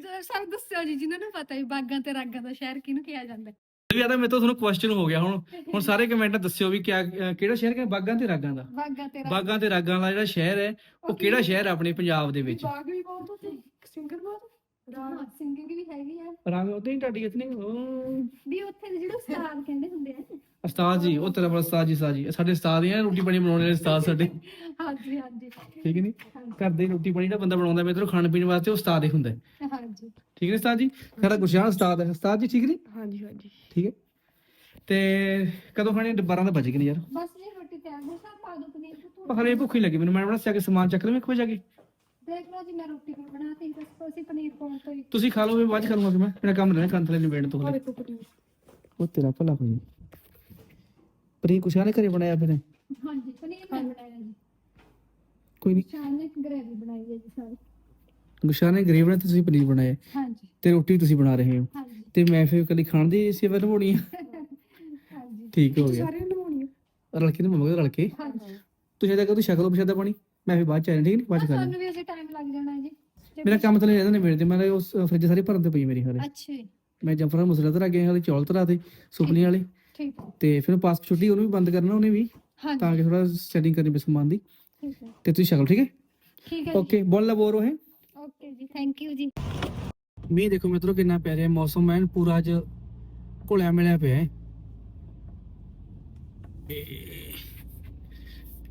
ਜਰਾ ਸਭ ਦੱਸਿਓ ਜੀ ਜਿਨ੍ਹਾਂ ਨੂੰ ਪਤਾ ਵੀ ਬਾਗਾਂ ਤੇ ਰਾਗਾਂ ਦਾ ਸ਼ਹਿਰ ਕਿਹਨੂੰ ਕਿਹਾ ਜਾਂਦਾ। ਹੈ। ਵੀ ਆਦਾ ਮੇਰੇ ਤੋਂ ਤੁਹਾਨੂੰ ਕੁਐਸਚਨ ਹੋ ਗਿਆ ਹੁਣ। ਹੁਣ ਸਾਰੇ ਕਮੈਂਟ ਦੱਸਿਓ ਵੀ ਕਿਆ ਕਿਹੜਾ ਸ਼ਹਿਰ ਹੈ ਬਾਗਾਂ ਤੇ ਰਾਗਾਂ ਦਾ? ਬਾਗਾਂ ਤੇ ਰਾਗਾਂ। ਬਾਗਾਂ ਤੇ ਰਾਗਾਂ ਵਾਲਾ ਜਿਹੜਾ ਸ਼ਹਿਰ ਹੈ ਉਹ ਕਿਹੜਾ ਸ਼ਹਿਰ ਹੈ ਆਪਣੇ ਪੰਜਾਬ ਦੇ ਵਿੱਚ? ਬਾਗ ਵੀ ਬਹੁਤ ਹੁੰਦੇ ਸਿੰਗਰ ਬਹੁਤ। ਹਾਂ। ਸਿੰਗਿੰਗ ਵੀ ਹੈਗੀ ਆ। ਰਾਗ ਉਤੇ ਹੀ ਢਾਡੀ ਇਤਨੀ ਉਹ ਵੀ ਉੱਥੇ ਦੇ ਜਿਹੜੇ ਉਸਤਾਦ ਕਹਿੰਦੇ ਹੁੰਦੇ ਆ। ਉਸਤਾਦ ਜੀ ਉਹ ਤੇਰਾ ਬੜਾ ਉਸਤਾਦ ਜੀ ਸਾਜੀ ਸਾਡੇ ਉਸਤਾਦ ਹੀ ਆ ਰੋਟੀ ਪਾਣੀ ਬਣਾਉਣ ਵਾਲੇ ਉਸਤਾਦ ਸਾਡੇ। ਹਾਂਜੀ ਹਾਂਜੀ। ਠੀਕ ਨਹੀਂ ਘਰ ਦੇ ਰੋਟੀ ਪਾਣੀ ਜਿਹੜਾ ਬੰਦਾ ਬਣਾਉਂਦਾ ਮੇਰੇ ਤੋਂ ਖਾਣ ਪੀਣ ਵਾਸਤੇ ਉਹ ਉਸਤਾਦ ਹੀ ਹੁੰਦਾ ਹੈ। ਹਾਂਜੀ। ਠੀਕ ਨੇ ਉਸਤਾਦ ਜੀ? ਸਾਡਾ ਗੁਰਸ਼ਾਨ ਉਸਤਾਦ ਹੈ। ਉਸਤਾਦ ਜੀ ਠੀਕ ਨਹੀਂ ਹਾਂਜੀ ਹਾਂਜੀ। ਠੀਕ ਹੈ। ਤੇ ਕਦੋਂ ਖਾਣੇ 12 ਦਾ ਵੱਜ ਗਏ ਨੇ ਯਾਰ। ਬਸ ਜੀ ਰੋਟੀ ਤਿਆਰ ਹੋ ਸਭ ਪਾ ਦੋ ਪਨੀਰ ਤੋਂ ਪਰ ਹਲੇ ਭੁੱਖ ਹੀ ਲੱਗੀ ਮੈਨੂੰ। ਮੈਂ ਬਣਾ ਸਿਆ ਕੇ ਸਮਾਨ ਚੱਕ ਲਵਾਂ ਵਜੇ ਜਾ ਕੇ। ਦੇਖ ਲਓ ਜੀ ਮੈਂ ਰੋਟੀ ਹੁਣ ਬਣਾਤੀ ਦੱਸੋ ਅਸੀਂ ਪਨੀਰ ਪਾਉਣ ਤੋਂ ਹੀ। ਤੁਸੀਂ ਖਾ ਲਓ ਫਿਰ ਬਾਅਦ ਚ ਕਰੂੰਗਾ ਫਿਰ ਮੈਂ। ਮੇਰਾ ਕੰਮ ਰਹਿਣਾ ਕੰਨ ਥਲੇ ਨਿਬੇੜਨ ਤੋਂ ਹਲੇ। ਉਹ ਤੇਰਾ ਭਲਾ ਹੋ ਜੀ ਪਰੀ ਕੁਛ ਨੇ ਘਰੇ ਬਣਾਇਆ ਫਿਰ? ਹਾਂਜੀ ਪਨੀਰ ਮੈਂ ਬਣਾਇਆ ਜੀ। ਕੋਈ ਨਹੀਂ। ਸ਼ਾਮ ਨੇ ਗ੍ਰੇਵੀ ਬਣਾਈ ਹੈ ਜੀ ਸਾਰੀ। ਗੁਸ਼ਾਨ ਨੇ ਗ੍ਰੇਵੀ ਬਣਾਈ ਤੇ ਤੁਸੀਂ ਪਨੀਰ ਬਣਾਇਆ ਹਾਂਜੀ। ਤੇ ਰੋਟੀ ਤੁਸੀਂ ਬਣਾ ਰਹੇ ਹੋ। ਹਾਂਜੀ। ਤੇ ਮੈਂ ਫਿਰ ਕਦੀ ਖਾਣ ਦੀ ਸੇਵਾ ਨਿਭਾਉਣੀ ਹਾਂਜੀ। ਠੀਕ ਹੋ ਗਿਆ। ਸਾਰਿਆਂ ਨੂੰ ਹੋਣੀ ਰਲ ਕੇ ਨਿਭਾਵਾਂਗੇ ਰਲ ਕੇ। ਹਾਂਜੀ। ਤੁਸੀਂ ਇਹਦਾ ਕਦੋਂ ਸ਼ਕਲ ਪਛਾਦਾ ਪਾਣੀ? ਮੈਂ ਫਿਰ ਬਾਅਦ ਚ ਆਇਆ ਠੀਕ ਨਹੀਂ ਬਾਅਦ ਚ ਕਰ ਸਾਨੂੰ ਵੀ ਅਜੇ ਟਾਈਮ ਲੱਗ ਜਾਣਾ ਜੀ। ਜੇ ਮੇਰਾ ਕੰਮ ਤਾਂ ਲੈ ਜਾਂਦਾ ਨੇ ਮੇਰੇ ਤੇ ਮੈਂ ਉਸ ਫ੍ਰਿਜ ਸਾਰੀ ਭਰਨ ਤੇ ਪਈ ਮੇਰੀ ਹਾਲੇ। ਅੱਛਾ ਜੀ, ਮੈਂ ਜੰਫਰਾ ਮੁਸਲਾ ਧਰਾ ਗਿਆ ਹਾਲੇ ਚੌਲ ਧਰਾ ਤੇ ਸੁਪਨੀ ਵਾਲੇ। ਠੀਕ ਹੈ। ਤੇ ਫਿਰ ਪਾਸ ਛੁੱਟੀ ਉਹਨੂੰ ਵੀ ਬੰਦ ਕਰਨਾ ਉਹਨੇ ਵੀ ਹਾਂਜੀ। ਤਾਂ ਕਿ ਥੋੜਾ ਸੈਟਿੰਗ ਕਰਨੀ ਪਈ ਸਮਾਨ ਦੀ। ਠੀਕ ਹੈ। ਤੇ ਤੁਸੀਂ ਸ਼ਕਲ ਠੀਕ ਹੈ? ਠੀਕ ਹੈ ਓਕੇ ਬੋਲ ਲਾ ਬੋਰੋ ਹੈ ਓਕੇ ਜੀ ਥੈਂਕ ਯੂ ਜੀ। ਮੀਂਹ ਦੇਖੋ ਮਿੱਤਰੋ ਕਿੰਨਾ ਪਿਆਰਾ ਹੈ ਮੌਸਮ ਐਨ ਪੂਰਾ ਅੱਜ ਘੁਲਿਆ ਮਿਲਿਆ ਪਿਆ ਹੈ।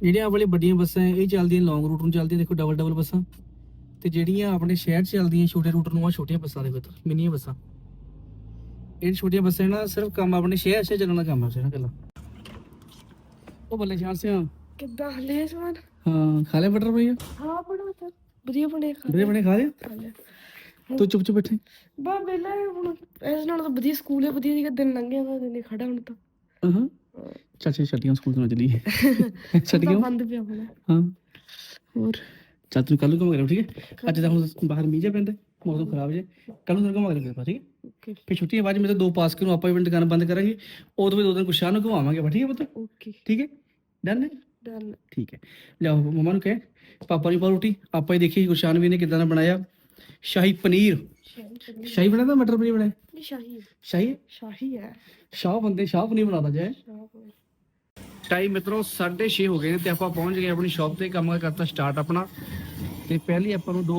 ਜਿਹੜੀਆਂ ਵਾਲੀ ਵੱਡੀਆਂ ਬੱਸਾਂ ਇਹ ਚੱਲਦੀਆਂ ਲੌਂਗ ਰੂਟ ਨੂੰ ਚੱਲਦੀਆਂ ਦੇਖੋ ਡਬਲ ਡਬਲ ਬੱਸਾਂ। ਤੇ ਜਿਹੜੀਆਂ ਆਪਣੇ ਸ਼ਹਿਰ ਚੱਲਦੀਆਂ ਛੋਟੇ ਰੂਟ ਨੂੰ ਆ ਛੋਟੀਆਂ ਬੱਸਾਂ ਦੇ ਵਿੱਚ ਮਿੰਨੀਆਂ ਬੱਸਾਂ। ਇਹ ਛੋਟੀਆਂ ਬੱਸਾਂ ਨਾ ਸਿਰਫ ਕੰਮ ਆਪਣੇ ਸ਼ਹਿਰ 'ਚ ਚੱਲਣ ਦਾ ਕੰਮ ਹੈ ਸਿਰਫ ਕੱਲਾ ਉਹ ਬੱਲੇ ਸ਼ਾਨ ਸਿਆ। ਕਿੱਦਾਂ ਹਲੇ ਸਮਾਨ ਹਾਂ ਖਾ ਲੈ ਬਟਰ ਭਈਆ ਹਾਂ ਬਣਾ ਤਾਂ ਵਧੀਆ ਬਣੇ ਖਾ ਬੜੇ ਬਣੇ ਖਾ ਲਿਆ? ਤੂੰ ਚੁੱਪ ਚੁੱਪ ਬੈਠੇ। ਬਾ ਬੇਲਾ ਹੁਣ ਇਸ ਨਾਲ ਤਾਂ ਵਧੀਆ ਸਕੂਲ ਹੈ ਵਧੀਆ ਸੀਗਾ ਦਿਨ ਲੰਘ ਗਿਆ ਤਾਂ ਦਿਨ ਖੜਾ ਹੁਣ ਤਾਂ। ਹਾਂ। ਚਾਚੇ ਛੱਡੀਆਂ ਸਕੂਲ ਤੋਂ ਚਲੀ ਛੱਡ ਤਾਂ ਗਿਆ ਬੰਦ ਪਿਆ ਹੁਣ। ਹਾਂ। ਹੋਰ? ਤੂੰ ਕੱਲ ਨੂੰ ਘੁਮਾ ਕਰਾਂ ਠੀਕ ਹੈ? ਅੱਜ ਤਾਂ ਹੁਣ ਬਾਹਰ ਮੀਂਹ ਜਿਹਾ ਪੈਂਦਾ ਮੌਸਮ ਖਰਾਬ ਜੇ। ਕੱਲ ਨੂੰ ਘੁਮਾ ਕਰਾਂ ਠੀਕ ਹੈ? ਓਕੇ ਫਿਰ ਛੁੱਟੀਆਂ ਬਾਅਦ ਮੇਰੇ ਦੋ ਪਾਸ ਨੂੰ ਆਪਾਂ ਇਵੈਂਟ ਦੁਕਾਨ ਬੰਦ ਕਰਾਂਗੇ ਉਦੋਂ ਵੀ ਦੋ ਦਿਨ ਕੁਸ਼ਾਨ ਨੂੰ ਘੁਮਾਵਾਂਗੇ ਆਪਾਂ, ਠੀਕ ਹੈ ਪੁੱਤ? ਓਕੇ ਠੀਕ ਹੈ? ਡਨ ਹੈ? ਡਨ ਠੀਕ ਹੈ। ਲਿਆਓ ਮਮਾ ਨੂੰ ਕਹੇ ਪਾਪਾ ਨੂੰ ਪਾ ਰੋਟੀ ਆਪਾਂ ਹੀ ਦੇਖੀ ਗੁਰਸ਼ਾਨ ਵੀ ਨੇ ਕਿਦਾਂ ਦਾ ਬਣਾਇਆ। ਸ਼ਾਹੀ ਪਨੀਰ। ਸ਼ਾਹੀ ਬਣਾਇਆ ਤਾਂ ਮਟਰ ਪਨੀਰ ਬਣਾਇਆ? ਨਹੀਂ ਸ਼ਾਹੀ। ਸ਼ਾਹੀ ਹੈ? ਸ਼ਾਹੀ ਹੈ। ਸ਼ਾਹ ਬੰਦੇ ਸ਼ਾਹ ਪਨੀਰ ਬਣਾਦਾ ਜਾਏ ਟਾਈਮ ਮਿੱਤਰੋ 6:30 ਹੋ ਗਏ ਨੇ ਤੇ ਆਪਾਂ ਪਹੁੰਚ ਗਏ ਆਪਣੀ ਸ਼ਾਪ ਤੇ ਕੰਮ ਕਰਤਾ ਸਟਾਰਟ ਆਪਣਾ। ਤੇ ਪਹਿਲੀ ਆਪਾਂ ਨੂੰ ਦੋ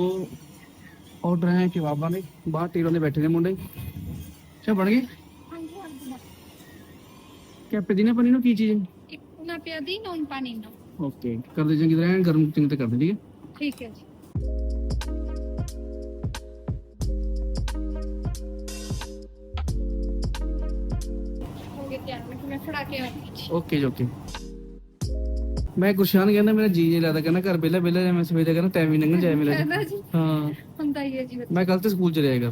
ਆਰਡਰ ਹੈ ਕਬਾਬਾਂ ਦੇ ਬਾਹਰ ਟੇਬਲ ਤੇ ਬੈਠੇ ਨੇ ਮੁੰਡੇ। ਚਾ ਬਣ ਗਏ? ਹਾਂਜੀ ਹਾਂਜੀ ਕਿਆ ਪਦੀਨਾ ਪਨੀਰ ਨੂੰ ਕੀ ਚੀਜ਼? ਇੱਕ ਨਾ ਪਿਆ ਦੀ ਨੌਨ ਪਾਣੀ ਨਾ। ਓਕੇ ਕਰ ਦੇ ਚੰਗੀ ਤਰ੍ਹਾਂ ਐਨ ਗਰਮ ਚੰਗੀ ਤਰ੍ਹਾਂ ਕਰ ਦੇ ਠੀਕ ਹੈ? ਠੀਕ ਹੈ ਜੀ। ਹੋ ਗਿਆ ਤਿਆਰ ਮੈਂ ਮੈਂ ਫੜਾ ਕੇ ਆਉਂਦੀ ਜੀ ਓਕੇ ਜੀ ਓਕੇ। ਮੈਂ ਗੁਰਸ਼ਾਨ ਕਹਿੰਦਾ ਮੇਰਾ ਜੀ ਨਹੀਂ ਲੱਗਦਾ ਕਹਿੰਦਾ ਘਰ ਬੇਲਾ ਬੇਲਾ ਜਿਹਾ ਮੈਂ ਸਵੇਰੇ ਕਹਿੰਦਾ ਟਾਈਮ ਹੀ ਲੰਘ ਜਾਏ ਮੇਰਾ ਕਹਿੰਦਾ ਜੀ। ਹਾਂ। ਹੁੰਦਾ ਹੀ ਹੈ ਜੀ ਬੱਚੇ। ਮੈਂ ਕੱਲ ਤੇ ਸਕੂਲ ਚ ਰਿਹਾ ਕਰ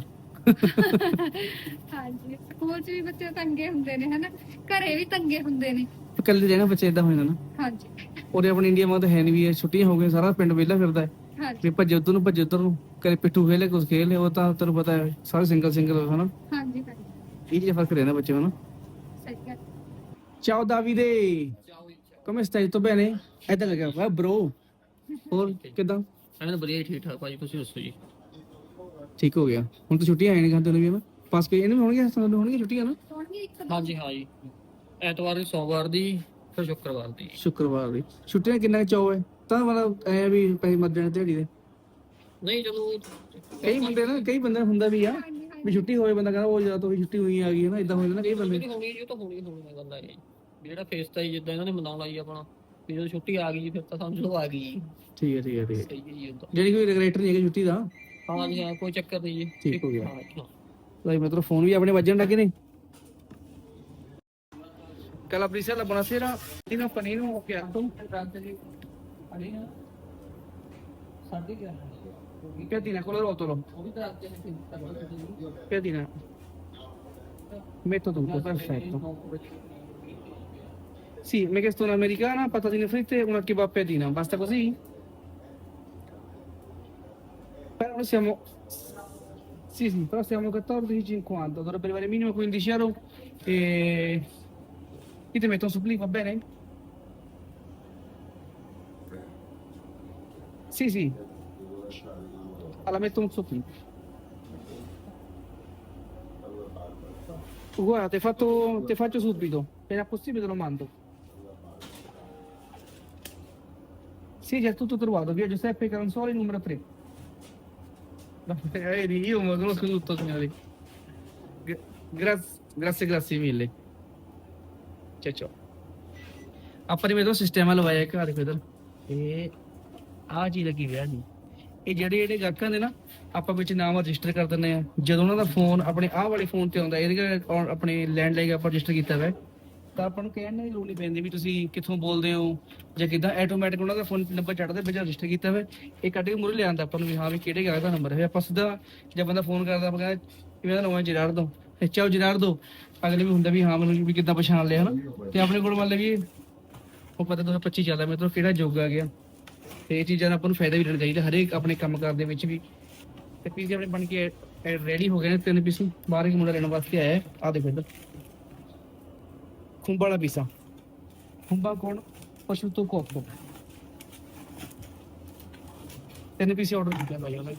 ਹਾਂਜੀ ਸਕੂਲ 'ਚ ਵੀ ਬੱਚੇ ਤੰਗੇ ਹੁੰਦੇ ਨੇ ਹਨਾ? ਘਰੇ ਵੀ ਤੰਗੇ ਹੁੰਦੇ ਨੇ। ਇਕੱਲੇ ਰਹਿਣਾ ਬੱਚੇ ਇਦਾਂ ਹੋ ਜਾਂਦਾ ਨਾ। ਹਾਂਜੀ। ਉਹਦੇ ਆਪਣੇ ਇੰਡੀਆ ਮਾ ਤਾਂ ਹੈ ਨਹੀਂ ਵੀ ਇਹ ਛੁੱਟੀਆਂ ਹੋ ਗਈਆਂ ਸਾਰਾ ਪਿੰਡ ਵਿਹਲਾ ਫਿਰਦਾ ਹੈ। ਹਾਂਜੀ। ਵੀ ਭੱਜੇ ਉਧਰ ਨੂੰ ਭੱਜੇ ਉਧਰ ਨੂੰ ਕਰੇ ਪਿੱਠੂ ਖੇਲੇ ਕੁਝ ਖੇਲੇ ਉਹ ਤਾਂ ਤੈਨੂੰ ਪਤਾ ਹੈ ਸਾਰੇ ਸਿੰਗਲ ਸਿੰਗਲ ਹਨਾ? ਹਾਂਜੀ ਹਾਂਜੀ। ਇਹ ਜਿਹਾ ਫ਼ਰਕ ਰਹਿੰਦਾ ਬੱਚੇ ਨੂੰ ਨਾ। ਸਹੀ ਗੱਲ। Ciao Davide come stai tutto bene ਏਦਾਂ ਲੱਗਿਆ ਵਾ ਹੋਰ ਕਿਦਾਂ? ਐਨ ਵਧੀਆ ਠੀਕ ਠਾਕ ਭਾਜੀ ਤੁਸੀਂ ਦੱਸੋ ਜੀ? ਠੀਕ ਹੋ ਗਿਆ। ਹੁਣ ਤਾਂ ਛੁੱਟੀਆਂ ਆਏ ਨੇ ਖਾਂਦੇ ਨੂੰ ਵੀ। ਮੈਂ ਪਾਸ ਕੇ ਇਹਨੂੰ ਵੀ ਹੋਣਗੇ ਸਾਨੂੰ ਹੋਣਗੇ ਛੁੱਟੀਆਂ ਨਾ? ਇੱਕ ਹਾਂਜੀ ਹਾਂ ਜੀ। ਐਤਵਾਰ ਦੀ ਸੋਮਵਾਰ ਦੀ ਫਿਰ ਸ਼ੁੱਕਰਵਾਰ ਦੀ। ਸ਼ੁੱਕਰਵਾਰ ਦੀ। ਛੁੱਟੀਆਂ ਕਿੰਨਾ ਚਾਅ ਹੈ? ਤਾਂ ਮਤਲਬ ਐ ਵੀ ਪੈਸੇ ਮਰ ਜਾਣੇ ਦਿਹਾੜੀ ਦੇ। ਨਹੀਂ ਜਦੋਂ ਕਈ ਬੰਦੇ ਨਾ ਕਈ ਬੰਦੇ ਹੁੰਦਾ ਵੀ ਆ ਵੀ ਛੁੱਟੀ ਹੋਵੇ ਬੰਦਾ ਕਹਿੰਦਾ ਉਹ ਜਾਂ ਤਾਂ ਛੁੱਟੀ ਹੋਈ ਆ ਗਈ ਹੈ ਨਾ ਇਦਾਂ ਹੋ ਜਾਂਦਾ ਕਈ ਬੰਦੇ। ਹੋਣੀ ਜੀ ਉਹ ਤਾਂ ਹੋਣੀ ਹੋਣੀ ਹੈ ਗੱਲ ਹੈ ਜਿਹੜਾ ਫੇਸ ਤਾਂ ਜਿੱਦਾਂ ਇਹਨਾਂ ਨੇ ਮਨਾਉਣਾ ਜੀ ਆਪਣਾ ਵੀ ਜਦੋਂ ਛੁੱਟੀ ਆ ਗਈ ਫਿਰ ਤਾਂ ਸਮਝ ਲਓ ਆ ਗਈ। ਠੀਕ ਹੈ ਠੀਕ ਹੈ ਠੀਕ ਹੈ। ਹੈ ਜਿਹੜੀ ਕੋਈ ਰੈਗੂਲੇਟਰ ਨਹੀਂ ਹੈਗੀ ਛੁੱਟੀ ਦਾ। ਹਾਂ ਜੀ ਹਾਂ ਕੋਈ ਚੱਕਰ ਨਹੀਂ ਜੀ ਠੀਕ ਹੋ ਗਿਆ ਹਾਂ, ਹਾਂ। Dai, metodo phone via ਆਪਣੇ ਵੱਜਣ ਲੱਗੇ ਨੇ Calabrisella, buonasera. Panino, panino, ho piatto. Panino? ਸਾਢੇ ਗਿਆਰਾਂ Piadina, con il rotolo. ਉਹ ਵੀ ਤਾਂ ਅੱਜ ਦੇ Piadina. Metto tutto, perfetto. Sì, mi hai chiesto un'americana, patatine fritte e una kebab piadina. Basta così? Però siamo... Sì, sì, però siamo 14,50. Dovrebbe arrivare minimo 15 euro. E... Io ti metto un supplì, va bene? Sì, sì. Allora metto un supplì. Guarda, ti fatto, ti faccio subito. Appena possibile te lo mando. Sì, c'è tutto trovato. Via Giuseppe Caronzoli, numero 3. Vedi, io mi conosco tutto, signori. Gra- grazie, grazie, grazie mille. Ciao, ciao. ਆਪਾਂ ਨੇ ਮੇਰਾ system ਲਵਾਇਆ ਇੱਕ ਆ ਇਹ ਆ ਜੀ ਲੱਗੀ ਹੋਇਆ ਜੀ ਇਹ ਜਿਹੜੇ ਜਿਹੜੇ ਗਾਹਕਾਂ ਦੇ ਨਾ ਆਪਾਂ ਵਿੱਚ ਨਾਮ ਰਜਿਸਟਰ ਕਰ ਦਿੰਦੇ ਆ ਜਦੋਂ ਉਹਨਾਂ ਦਾ ਫੋਨ ਆਪਣੇ ਆਹ ਵਾਲੇ ਫੋਨ ਤੇ ਆਉਂਦਾ ਇਹਦੇ ਕੋਲ ਆਪਣੇ ਲੈਂਡਲਾਈਨ ਆਪਾਂ ਰਜਿਸਟਰ ਕੀਤਾ ਹੋਇਆ ਹੈ, ਤਾਂ ਆਪਾਂ ਨੂੰ ਕਹਿਣ ਦੀ ਲੋੜ ਨਹੀਂ ਪੈਂਦੀ ਵੀ ਤੁਸੀਂ ਕਿੱਥੋਂ ਬੋਲਦੇ ਹੋ ਜਾਂ ਕਿਦਾਂ ਆਟੋਮੈਟਿਕ ਉਹਨਾਂ ਦਾ ਫੋਨ ਨੰਬਰ ਚੜਦਾ ਵਿੱਚ ਰਜਿਸਟਰ ਕੀਤਾ ਹੋਇਆ। ਇਹ ਕੱਢ ਕੇ ਮੁਰੇ ਲਿਆਂਦਾ ਆਪਾਂ ਨੂੰ ਵੀ, ਹਾਂ ਵੀ ਕਿਹੜੇ ਗਾਹਕ ਦਾ ਨੰਬਰ ਹੈ। ਆਪਾਂ ਸਿੱਧਾ ਜਦ ਬੰਦਾ ਫੋਨ ਕਰਦਾ, ਆਪਾਂ ਕਹਿੰਦਾ ਵੀ ਨਾਮ ਹੈ ਜਰਾਰ ਦੋ। ਚਾਹੋ ਜਰਾਰ ਦੋ। ਅਗਲੇ ਵੀ ਹੁੰਦਾ ਵੀ, ਹਾਂ ਮੈਨੂੰ ਵੀ ਕਿੱਦਾਂ ਪਛਾਣ ਲਿਆ ਹਨਾ। ਤੇ ਆਪਣੇ ਕੋਲ ਮੰਨ ਵੀ ਉਹ ਪਤਾ 2025 ਚੱਲਦਾ ਮੇਰੇ ਤੋਂ ਕਿਹੜਾ ਯੁੱਗ ਆ ਗਿਆ। ਤੇ ਇਹ ਚੀਜ਼ਾਂ ਦਾ ਆਪਾਂ ਨੂੰ ਫਾਇਦਾ ਵੀ ਲੈਣਾ ਚਾਹੀਦਾ, ਹਰੇਕ ਆਪਣੇ ਕੰਮ ਕਾਰ ਦੇ ਵਿੱਚ ਵੀ। ਤੇ ਪੀਜ਼ੇ ਆਪਣੇ ਬਣ ਕੇ ਰੈਡੀ ਹੋ ਗਏ ਨੇ ਤਿੰਨ ਪੀਸ ਬਾਹਰ ਇੱਕ ਮੁੰਡਾ ਲੈਣ ਵਾਸਤੇ ਆਇਆ ਆ ਦੇਖੋ ਇੱਧਰ। ਖੁੰਬਾ ਵਾਲਾ ਪੀਸਾ। ਖੁੰਬਾ ਕੌਣ? ਪਸ਼ੂ ਤੋਂ ਕੋਕੋ ਤਿੰਨ ਪੀਸ ਆਰਡਰ ਕੀਤਾ ਭਾਈ ਉਹਨੇ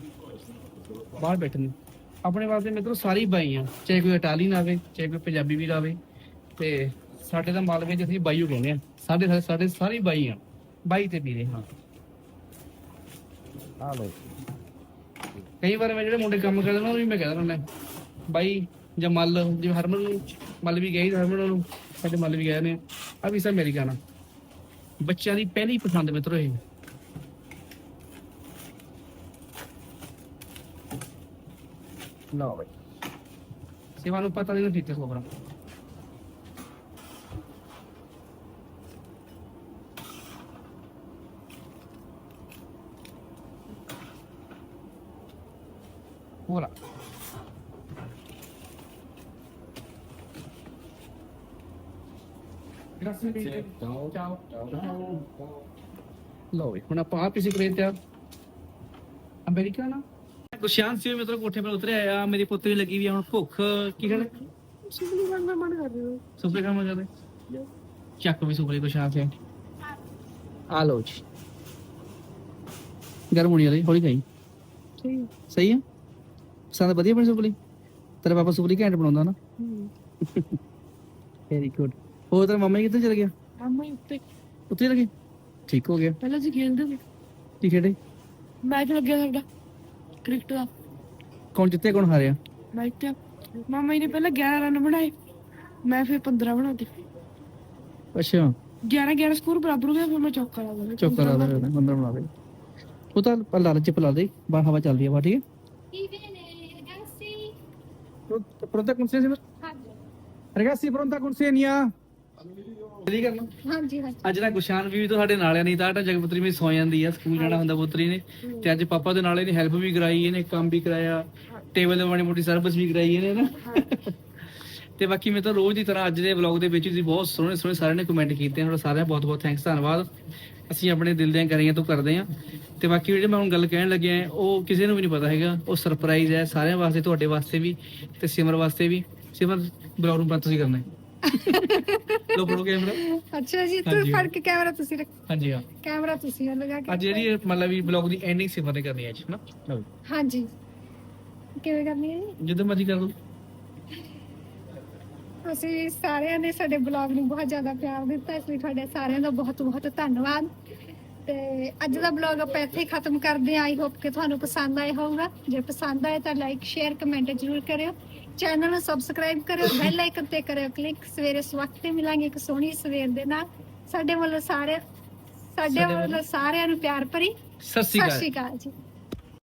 ਬਾਹਰ ਬੈਠੇ ਨੇ। ਆਪਣੇ ਵਾਸਤੇ ਮਿੱਤਰੋ ਸਾਰੀ ਬਾਈ ਆ। ਚਾਹੇ ਕੋਈ ਇਟਾਲੀਅਨ ਆਵੇ ਚਾਹੇ ਕੋਈ ਪੰਜਾਬੀ ਵੀ ਆਵੇ। ਤੇ ਸਾਡੇ ਦਾ ਮਾਲਵੇ ਚ ਅਸੀਂ ਬਾਈਓ ਕਹਿੰਦੇ ਆ। ਸਾਡੇ ਸਾਡੇ ਸਾਰੀ ਬਾਈ ਆ। ਬਾਈ ਤੇ ਵੀਰੇ ਹਾਂ। ਆ ਲੋ ਕਈ ਵਾਰ ਮੈਂ ਜਿਹੜੇ ਮੁੰਡੇ ਕੰਮ ਕਰਦੇ ਨੇ ਉਹ ਵੀ ਮੈਂ ਕਹਿ ਦਿੰਦਾ ਬਾਈ ਜਾਂ ਮੱਲ ਜਿਵੇਂ ਹਰਮਨ ਨੂੰ ਮੱਲ ਵੀ ਗਈ ਹਰਮਨ ਨੂੰ। ਸਾਡੇ ਮੱਲ ਵੀ ਗਏ ਨੇ। ਆ ਵੀ ਸਭ ਮੇਰੀ ਗਾਣਾ ਬੱਚਿਆਂ ਦੀ ਪਹਿਲੀ ਪਸੰਦ ਮਿੱਤਰੋ ਇਹ ਲਓ ਬਈ। ਸੇਵਾ ਨੂੰ ਪਤਾ ਨਹੀਂ ਕਿੱਥੇ ਖਬਰਾਂ। Voilà. Grazie mille. Ciao. Ciao. ਲੋ ਵੀ ਹੁਣ ਆਪਾਂ ਆਪ ਇਸੇ ਕਰੇ ਤੇ ਅਮਰੀਕਾ ਨਾ ਗੁਸ਼ਾਨ ਸੀ ਮੇਰੇ ਕੋਠੇ ਪਰ ਉਤਰਿਆ ਆ ਮੇਰੀ ਪੁੱਤਰੀ ਲੱਗੀ ਵੀ ਆ ਹੁਣ ਭੁੱਖ ਕੀ ਕਰ ਸੁਪਲੀ ਖਾਣ ਦਾ ਮਨ ਕਰ ਰਿਹਾ ਸੁਪਰੇ ਕੰਮ ਕਰਦੇ ਚੱਕ ਵੀ ਸੁਪਰੇ ਗੁਸ਼ਾਨ ਸੇ ਆ ਲੋ ਜੀ ਗਰਮ ਹੋਣੀ ਵਾਲੀ ਹੌਲੀ ਗਈ ਸਹੀ ਸਹੀ ਹੈ ਪਸੰਦ ਵਧੀਆ ਬਣੀ ਸੁਪਲੀ ਤੇਰਾ ਪਾਪਾ ਸੁਪਲੀ ਘੈਂਟ ਬਣਾਉਂਦਾ ਨਾ ਵੈਰੀ ਗੁੱਡ ਹੋਰ ਤੇਰਾ ਮਾਮਾ ਜੀ ਕਿੱਥੇ ਚਲ ਗਿਆ? ਮਾਮਾ ਹੀ ਉੱਤੇ ਉੱਥੇ ਲੱਗੇ ਠੀਕ ਹੋ ਗਿਆ। ਪਹਿਲਾਂ ਜੀ ਖੇਡਦੇ ਸੀ। ਕੀ ਖੇਡੇ? ਮੈਚ ਲੱਗਿਆ ਸਾਡਾ। ਕ੍ਰਿਕਟ ਦਾ। ਕੌਣ ਜਿੱਤੇ ਕੌਣ ਹਾਰਿਆ? ਮੈਚ ਤੇ ਮਾਮਾ ਜੀ ਨੇ ਪਹਿਲਾਂ 11 ਰਨ ਬਣਾਏ। ਮੈਂ ਫਿਰ 15 ਬਣਾਤੇ। ਅੱਛਾ। 11 11 ਸਕੋਰ ਬਰਾਬਰ ਹੋ ਗਿਆ ਫਿਰ ਮੈਂ ਚੌਕਾ ਲਾ ਦਿੱਤਾ ਚੌਕਾ ਲਾ ਦੇ ਬੰਦਰ ਬਣਾ ਦੇ ਉਹ ਤਾਂ ਪ- ਲਾਲਚ ਪਲਾ ਦੇ ਬਾਹਰ ਹਵਾ ਚੱਲਦੀ ਹੈ ਬਾਹਰ ਠੀਕ ਹੈ pronta consegna ragazzi? pronta consegna ਚਲੀ ਕਰਨਾ ਹਾਂਜੀ ਹਾਂਜੀ। ਅੱਜ ਨਾ ਗੁਸ਼ਾਨ ਵੀ ਤਾਂ ਸਾਡੇ ਨਾਲ ਆ ਨਹੀਂ ਤਾਂ ਆਟਾ ਜਗਪੁੱਤਰੀ ਮੇਰੀ ਸੌ ਜਾਂਦੀ ਆ ਸਕੂਲ ਜਾਣਾ ਹੁੰਦਾ ਪੁੱਤਰੀ ਨੇ। ਤੇ ਅੱਜ ਪਾਪਾ ਦੇ ਨਾਲ ਇਹਨੇ ਹੈਲਪ ਵੀ ਕਰਾਈ ਇਹਨੇ ਕੰਮ ਵੀ ਕਰਾਇਆ ਟੇਬਲ ਤੇ ਮਾੜੀ ਮੋਟੀ ਸਰਵਿਸ ਵੀ ਕਰਾਈ ਇਹਨੇ ਨਾ। ਤੇ ਬਾਕੀ ਮੈਂ ਤਾਂ ਰੋਜ਼ ਦੀ ਤਰ੍ਹਾਂ ਅੱਜ ਦੇ ਵਲੌਗ ਦੇ ਵਿੱਚ ਤੁਸੀਂ ਬਹੁਤ ਸੋਹਣੇ ਸੋਹਣੇ ਸਾਰਿਆਂ ਨੇ ਕਮੈਂਟ ਕੀਤੇ ਆ ਤੁਹਾਡਾ ਸਾਰਿਆਂ ਬਹੁਤ ਬਹੁਤ ਥੈਂਕਸ ਧੰਨਵਾਦ। ਅਸੀਂ ਆਪਣੇ ਦਿਲ ਦੀਆਂ ਕਰੀਆਂ ਤੋਂ ਕਰਦੇ ਆ ਤੇ ਬਾਕੀ ਜਿਹੜੇ ਮੈਂ ਹੁਣ ਗੱਲ ਕਹਿਣ ਲੱਗਿਆ ਉਹ ਕਿਸੇ ਨੂੰ ਵੀ ਨਹੀਂ ਪਤਾ ਹੈਗਾ ਉਹ ਸਰਪ੍ਰਾਈਜ਼ ਹੈ ਸਾਰਿਆਂ ਵਾਸਤੇ ਤੁਹਾਡੇ ਵਾਸਤੇ ਵੀ ਤੇ ਸਿਮਰ ਵਾਸਤੇ ਵੀ। ਸਿਮਰ ਬਲੌਗ ਨੂੰ ਬੰਦ ਤੁਸੀਂ ਕਰਨਾ ਹੈ। ਲੋ ਫੜੋ ਕੈਮਰਾ ਅੱਛਾ ਜੀ ਹਾਂਜੀ। ਤੂੰ ਫੜ ਕੇ ਕੈਮਰਾ ਤੁਸੀਂ ਰੱਖ ਹਾਂਜੀ ਹਾਂ। ਕੈਮਰਾ ਤੁਸੀਂ ਲਗਾ ਕੇ ਅੱਜ ਜਿਹੜੀ ਇਹ ਮਤਲਬ ਵੀ ਬਲੌਗ ਦੀ ਐਂਡਿੰਗ ਸਿਮਰ ਨੇ ਕਰਨੀ ਹੈ ਅੱਜ ਨਾ? ਲਓ ਜੀ। ਹਾਂਜੀ। ਕਿਵੇਂ ਕਰਨੀ ਹੈ ਜੀ? ਜਦੋਂ ਮਰਜ਼ੀ ਕਰ ਲਓ। ਅਸੀਂ ਸਾਰਿਆਂ ਨੇ ਸਾਡੇ ਬਲੌਗ ਨੂੰ ਬਹੁਤ ਜ਼ਿਆਦਾ ਪਿਆਰ ਦਿੱਤਾ ਇਸ ਲਈ ਤੁਹਾਡੇ ਸਾਰਿਆਂ ਦਾ ਬਹੁਤ ਬਹੁਤ ਧੰਨਵਾਦ। ਤੇ ਅੱਜ ਦਾ ਬਲੌਗ ਆਪਾਂ ਇੱਥੇ ਹੀ ਖਤਮ ਕਰਦੇ ਹਾਂ। ਆਈ ਹੋਪ ਕਿ ਤੁਹਾਨੂੰ ਪਸੰਦ ਆਇਆ ਹੋਊਗਾ। ਜੇ ਪਸੰਦ ਆਇਆ ਤਾਂ ਲਾਈਕ ਸ਼ੇਅਰ ਕਮੈਂਟ ਜ਼ਰੂਰ ਕਰਿਓ। ਚੈਨਲ ਨੂੰ ਸਬਸਕ੍ਰਾਈਬ ਕਰਿਓ ਬੈਲ ਆਈਕਨ ਤੇ ਕਰਿਓ ਕਲਿੱਕ ਸਵੇਰੇ ਸਵਖਤ ਤੇ ਮਿਲਾਂਗੇ ਇੱਕ ਸੋਹਣੀ ਸਵੇਰ ਦੇ ਨਾਲ। ਸਾਡੇ ਵੱਲੋਂ ਸਾਰੇ ਸਾਡੇ ਵੱਲੋਂ ਸਾਰਿਆਂ ਨੂੰ ਪਿਆਰ ਭਰੀ ਸਤਿ ਸ਼੍ਰੀ ਅਕਾਲ ਜੀ।